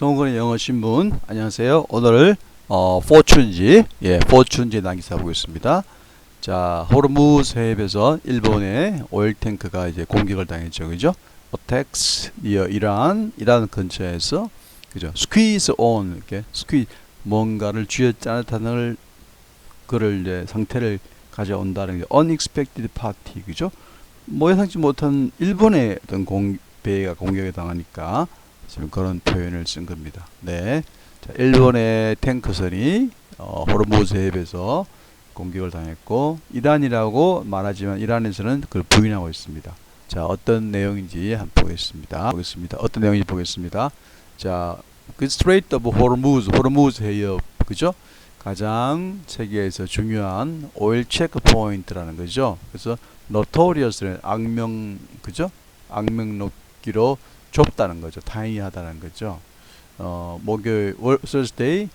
송근의 영어 신문 안녕하세요. 오늘 어 포춘지 예 포춘지 난기사 보겠습니다. 자 호르무즈 해협에서 일본의 오일 탱크가 이제 공격을 당했죠, 그죠? 어택스 이어 이란 이란 근처에서 그죠? 스퀴즈 온 이렇게 스퀴 뭔가를 쥐어짜는 그를 이제 상태를 가져온다는 게 unexpected party 그죠? 뭐 예상치 못한 일본의 어떤 공 배가 공격에 당하니까 지금 그런 표현을 쓴 겁니다. 네. 자, 일본의 탱크선이 어, 호르무즈 해협에서 공격을 당했고 이란이라고 말하지만 이란에서는 그걸 부인하고 있습니다. 자, 어떤 내용인지 한번 보겠습니다. 보겠습니다. 어떤 내용인지 보겠습니다. 자, 그 스트레이트 오브 호르무즈, 호르무즈 해협, 그죠? 가장 세계에서 중요한 오일 체크 포인트라는 거죠. 그래서 notorious는 악명, 그죠? 악명 높기로 좁다는 거죠. 타이하다는 거죠. 어, 목요일 월 Thursday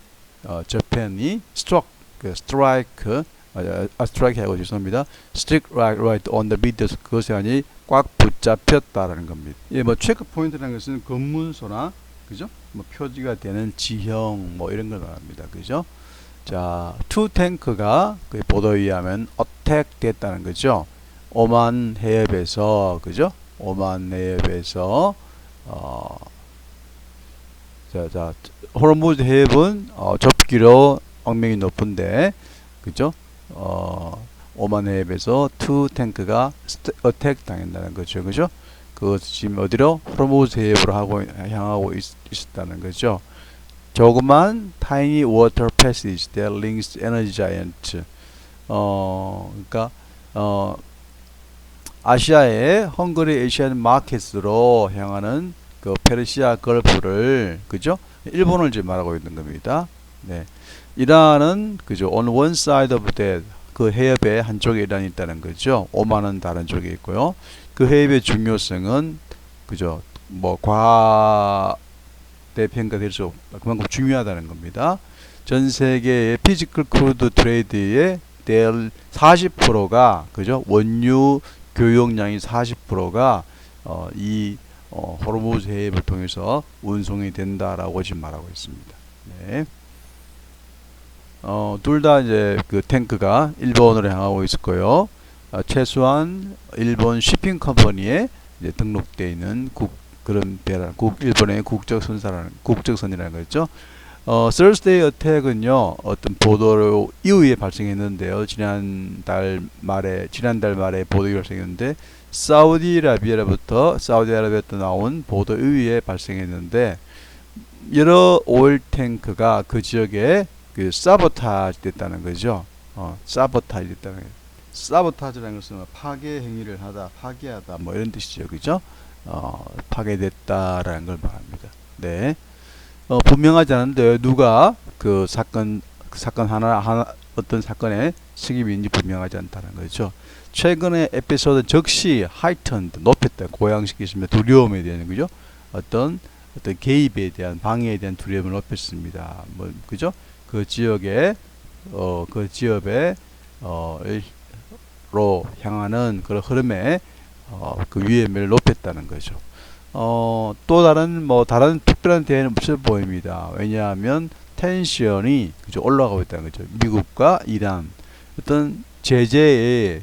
어, 재팬이 struck 그 strike 어, 아, strike 하고 죄송합니다. stick right right on the middle 그것이 아니 꽉 붙잡혔다라는 겁니다. 예, 뭐 체크 포인트라는 것은 검문소나 그죠? 뭐 표지가 되는 지형 뭐 이런 걸 말합니다. 그죠? 자, 투 탱크가 그 보도에 의하면 어택 됐다는 거죠. 오만 해협에서 그죠? 오만 해협에서 어, 자, 자, 호르무즈 해협은 어, 좁기로 억명이 높은데, 그죠? 어, 오만 해협에서 투 탱크가 어택 당한다는 거죠, 그죠? 그 지금 어디로 호르무즈 해협으로 하고 향하고 있, 있었다는 거죠. 조그만 tiny water that links energy giant. 어, 그러니까 어, 아시아의 헝거리 에이시안 마켓으로 향하는 그 페르시아 걸프를 그죠? 일본을 지금 말하고 있는 겁니다. 네. 이란은 그죠? on one side of that 그 해협의 한쪽에 이란이 있다는 거죠. 오만은 다른 쪽에 있고요. 그 해협의 중요성은 그죠? 뭐 과대평가될 수 없, 그만큼 중요하다는 겁니다. 전 세계의 피지컬 크루드 트레이드의 될 40%가 그죠? 원유 교역량이 40%가 어, 이 어, 호르무즈 해협을 통해서 운송이 된다라고 지금 말하고 있습니다. 네. 어, 둘 다 이제 그 탱크가 일본으로 향하고 있을 거요. 어, 최소한 일본 shipping 컴퍼니에 등록되어 있는 국 그런 배라 국 일본의 국적 선사라는 국적 선이라는 거죠. 어, Thursday 어택은요 어떤 보도 이후에 발생했는데요. 지난달 말에 지난달 말에 보도 발생했는데 사우디아라비아로부터 사우디아라비아부터 나온 보도 이후에 발생했는데 여러 오일 탱크가 그 지역에 그 사보타지 됐다는 거죠. 어, 사보타지 됐다는 거예요. 사보타지라는 것은 뭐 파괴 행위를 하다, 파괴하다 뭐 이런 뜻이죠. 그죠? 어, 파괴됐다라는 걸 말합니다. 네. 어, 분명하지 않은데 누가 그 사건 그 사건 하나 하나 어떤 사건의 책임인지 분명하지 않다는 거죠. 최근에 에피소드 즉시 하이턴드 높였다 고양시키시면 두려움에 대한 그죠? 어떤 어떤 개입에 대한 방해에 대한 두려움을 높였습니다. 뭐 그죠? 그 지역에 어 그 지역에 어로 향하는 그런 흐름에 어 그 위험을 높였다는 거죠. 어, 또 다른 뭐 다른 특별한 대안은 없어 보입니다. 왜냐하면 텐션이 그죠 올라가고 있다는 거죠. 미국과 이란 어떤 제재의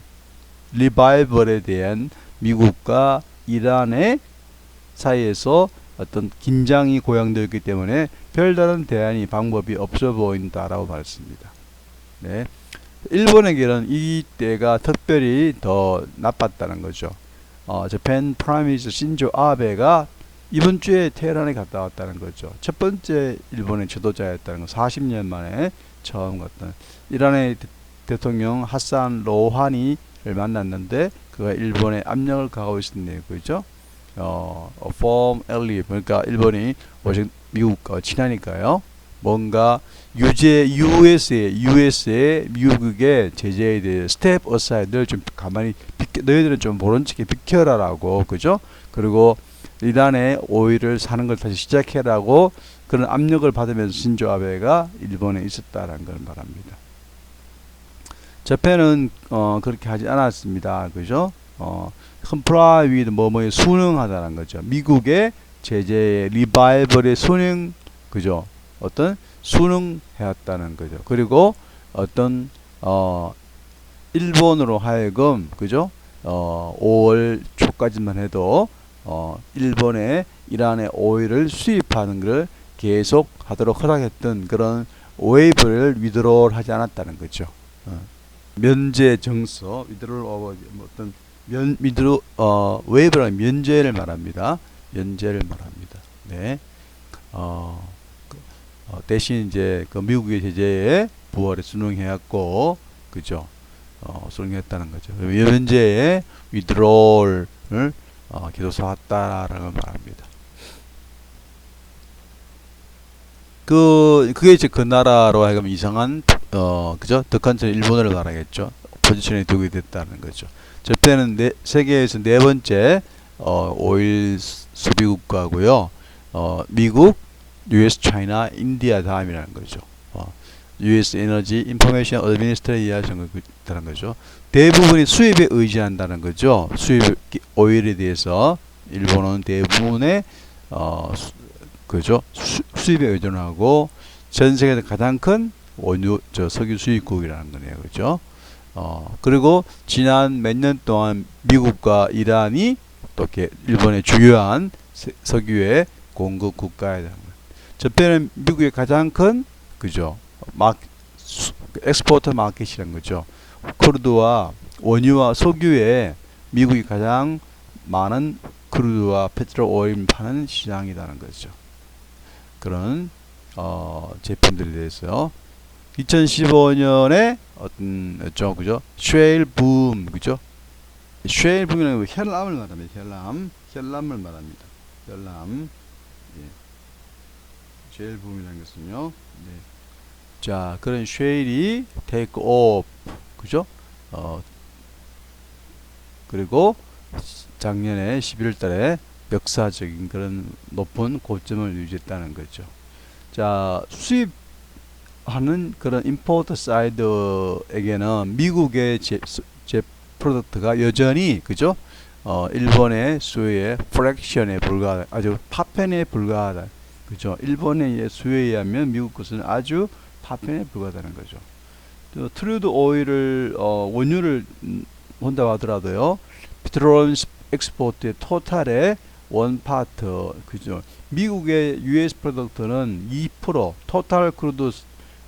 리바이벌에 대한 미국과 이란의 사이에서 어떤 긴장이 고양되었기 때문에 별다른 대안이 방법이 없어 보인다라고 말했습니다. 네. 일본에게는 이 때가 특별히 더 나빴다는 거죠. 어, 재팬 프라이미스 신조 아베가 이번 주에 테헤란에 갔다 왔다는 거죠. 첫 번째 일본의 지도자였다는 거 40년 만에 처음 갔던 이란의 대, 통령 하산 로하니를 만났는데 그가 일본에 압력을 가하고 있었네요. 그죠? 어, form ally 그러니까 일본이 워싱 미국과 친하니까요. 뭔가 유제 US에 US에 미국의 제재에 대해 스텝 어사이드를 좀 가만히 비켜, 너희들은 좀 모른 척해 비켜라라고 그죠? 그리고 이란의 오일을 사는 걸 다시 시작해라고 그런 압력을 받으면서 신조 아베가 일본에 있었다라는 걸 말합니다. 재팬은 어, 그렇게 하지 않았습니다. 그죠? 어, 컴프라이 위드 뭐뭐에 순응하다는 거죠. 미국의 제재의 리바이벌에 순응 그죠? 어떤 순응해왔다는 거죠. 그리고 어떤 어 일본으로 하여금 그죠? 어 5월 초까지만 해도 어 일본에 이란의 오일을 수입하는 것을 계속 하도록 허락했던 그런 웨이브를 위드롤 하지 않았다는 거죠. 어. 면제 정서 위드롤 오버 뭐 어떤 면 위드로 어 웨이브라는 면제를 말합니다. 면제를 말합니다. 네. 어, 그, 어 대신 이제 그 미국의 제재에 부활에 순응해왔고 그죠? 어, 순응했다는 거죠. 면제에 위드롤을 어, 계속 써왔다라는 걸 말합니다. 그 그게 이제 그 나라로 하여금 이상한 어 그죠 덕한천 일본을 말하겠죠 포지션에 두게 됐다는 거죠. 저때는 네, 세계에서 네 번째 어 오일 소비 국가고요. 어 미국, U.S., 차이나, 인디아 다음이라는 거죠. 어, U.S. 에너지 인포메이션 어드미니스트레이션을 다는 거죠. 대부분이 수입에 의지한다는 거죠. 수입 오일에 대해서 일본은 대부분의 어 수, 그죠 수, 수입에 의존하고 전 세계에서 가장 큰 원유 저 석유 수입국이라는 거네요. 그죠? 어 그리고 지난 몇 년 동안 미국과 이란이 또 이렇게 일본의 주요한 세, 석유의 공급 국가에 저편은 미국의 가장 큰 그죠 막 엑스포터 마켓이란 거죠. 크루드와 원유와 석유에 미국이 가장 많은 크루드와 페트롤 오일 파는 시장이라는 거죠. 그런 어, 제품들에 대해서 2015년에 어떤 죠 그죠? 쉐일 붐 그죠? 쉐일 붐이라는 혈람을 말합니다. 혈람, 혈람을 말합니다. 혈람. 예. 쉐일 붐이라는 것은요. 네. 자, 그런 쉐일이 테이크 오프 그죠? 어 그리고 작년에 11월 달에 역사적인 그런 높은 고점을 유지했다는 거죠. 자, 수입하는 그런 임포트 사이드에게는 미국의 제, 제 프로덕트가 여전히 그죠? 어, 일본의 수요의 프랙션에 불과하다. 아주 파편에 불과하다. 그죠? 일본의 수요에 의하면 미국 것은 아주 파편에 불과하다는 거죠. 또 트루드 오일을 어, 원유를 혼자 하더라도요. 페트롤 엑스포트의 토탈의 원 파트 그죠. 미국의 US 프로덕트는 2% 토탈 크루드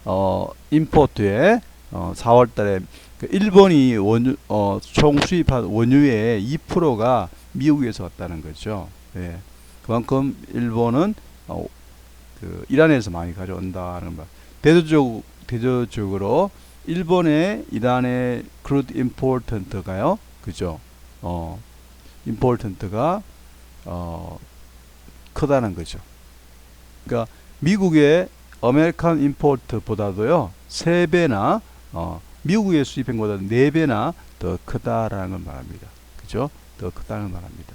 어 임포트에 어 4월 달에 그 일본이 원유 어 총 수입한 원유의 2%가 미국에서 왔다는 거죠. 예. 그만큼 일본은 어, 그 이란에서 많이 가져온다는 말. 대조적 대조적으로 일본의 이란의 크루드 임포턴트가요. 그죠? 어. 임포턴트가 어, 크다는 거죠. 그러니까 미국의 아메리칸 임포트보다도요, 3배나, 어, 미국의 수입한 것보다 4배나 더 크다라는 걸 말합니다. 그죠? 더 크다는 걸 말합니다.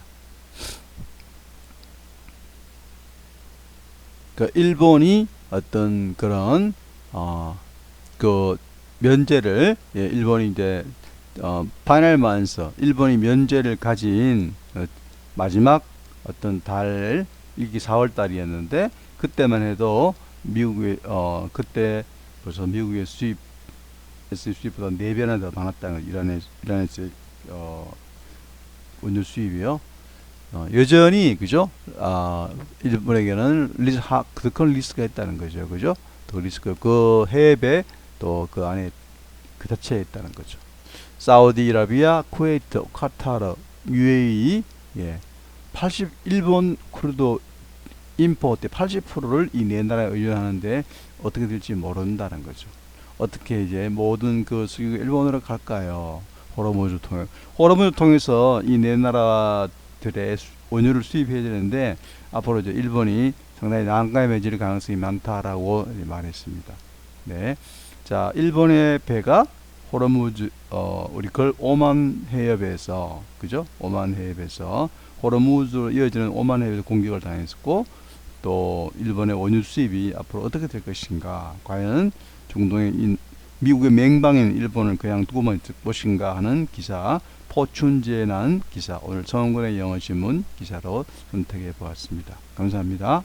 그 일본이 어떤 그런 어, 그 면제를 예, 일본이 이제 어, 파이널 만서 일본이 면제를 가진 어, 마지막 어떤 달 이게 4월 달이었는데 그때만 해도 미국의 어 그때 벌써 미국의 수입 수입보다 4배나 더 많았다는 이란의 이란에서 어 원유 수입이요. 어, 여전히 그죠? 아 일본에게는 리스 하, 큰 리스크가 있다는 거죠, 그죠? 또 리스크 그 해외배 또그 안에 그 자체에 있다는 거죠. 사우디아라비아, 쿠웨이트, 카타르, UAE, 예, 81번 크루드 임포트 80%를 이 네 나라에 의존하는데 어떻게 될지 모른다는 거죠. 어떻게 이제 모든 그 수익이 일본으로 갈까요? 호르무즈 통해 호르무즈 통해서 이 네 나라 들의 원유를 수입해야 되는데 앞으로 이제 일본이 상당히 맺을 가능성이 많다라고 말했습니다. 네. 자, 일본의 배가 호르무즈 어 우리 걸 오만 해협에서 그죠? 오만 해협에서 호르무즈로 이어지는 오만 해협에서 공격을 당했었고 또 일본의 원유 수입이 앞으로 어떻게 될 것인가 과연 중동의 미국의 맹방인 일본을 그냥 두고만 있을 것인가 하는 기사 포춘제난 기사 오늘 성원군의 영어신문 기사로 선택해 보았습니다. 감사합니다.